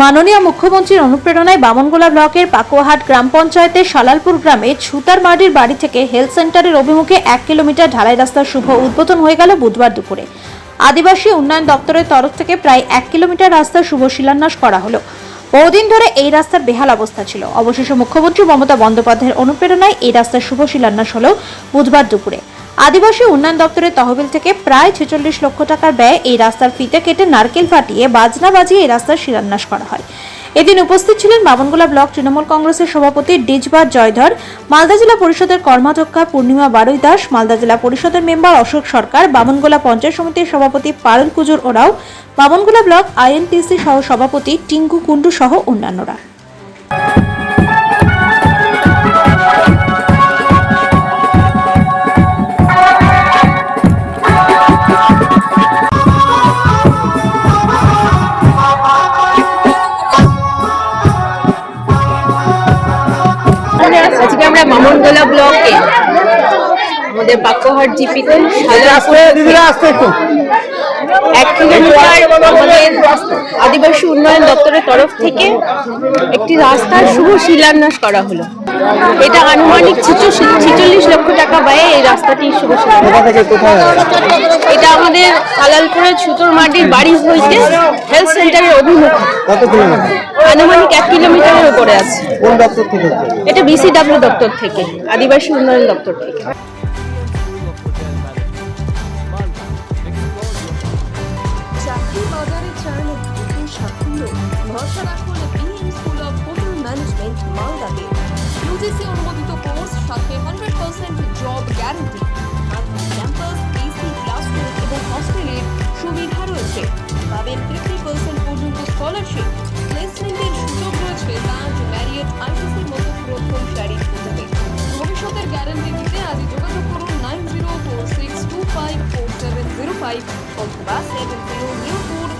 মাননীয় মুখ্যমন্ত্রীর অনুপ্রেরণায় বামনগোলা ব্লকের পাকুয়াহাট গ্রাম পঞ্চায়েতের সালালপুর গ্রামে ছুতারমার্ডির বাড়ি থেকে হেলথ সেন্টারের অভিমুখে এক কিলোমিটার ঢালাই রাস্তার শুভ উদ্বোধন হয়ে গেল বুধবার দুপুরে। আদিবাসী উন্নয়ন দপ্তরের তরফ থেকে প্রায় এক কিলোমিটার রাস্তার শুভ শিলান্যাস করা হলো। বহুদিন ধরে এই রাস্তার বেহাল অবস্থা ছিল। অবশেষে মুখ্যমন্ত্রী মমতা বন্দ্যোপাধ্যায়ের অনুপ্রেরণায় এই রাস্তার শুভ শিলান্যাস হলো বুধবার দুপুরে। আদিবাসী উন্নয়ন দপ্তরের তহবিল থেকে প্রায় ছেচল্লিশ লক্ষ টাকার ব্যয়ে এই রাস্তার ফিতে কেটে নারকেল ফাটিয়ে বাজনা বাজিয়ে এই রাস্তার শিলান্যাস করা হয়। এদিন উপস্থিত ছিলেন বামনগোলা ব্লক তৃণমূল কংগ্রেসের সভাপতি ডিজবার জয়ধর, মালদা জেলা পরিষদের কর্মাধ্যক্ষা পূর্ণিমা বারুই দাস, মালদা জেলা পরিষদের মেম্বার অশোক সরকার, বামনগোলা পঞ্চায়েত সমিতির সভাপতি পারুল কুজুর ওরাও, বামনগোলা ব্লক আইএনটিসি সহ সভাপতি টিঙ্কু কুন্ডু সহ অন্যান্যরা। আজকে আমরা মামনগোলা ব্লকে আমাদের বাক্যহাট জিপিতে এক কিলোমিটার আমাদের আদিবাসী উন্নয়ন দপ্তরের তরফ থেকে একটি রাস্তার শুভ শিলান্যাস করা হলো। এটা আনুমানিক ছিচল্লিশ লক্ষ টাকা ব্যয়ে এই রাস্তাটি শুভ শিলান্যাস। আমাদের সালালপুরের ছুতোর মাটির বাড়ি হইতে হেলথ সেন্টারের অভিমুখে। কত কিলোমিটার? আনুমানিক এক কিলোমিটারের উপরে আছে। কোন দপ্তর থেকে এটা বিসিডাব্লিউ দপ্তর থেকে আদিবাসী উন্নয়ন দপ্তর থেকে। চাকরি বাজারে চান দ্রুত সাফল্য। ভরসা রাখুন BM school of hotel management মালদাতে। ইউজিসি অনুমোদিত কোর্স সাথে hundred percent job guarantee campus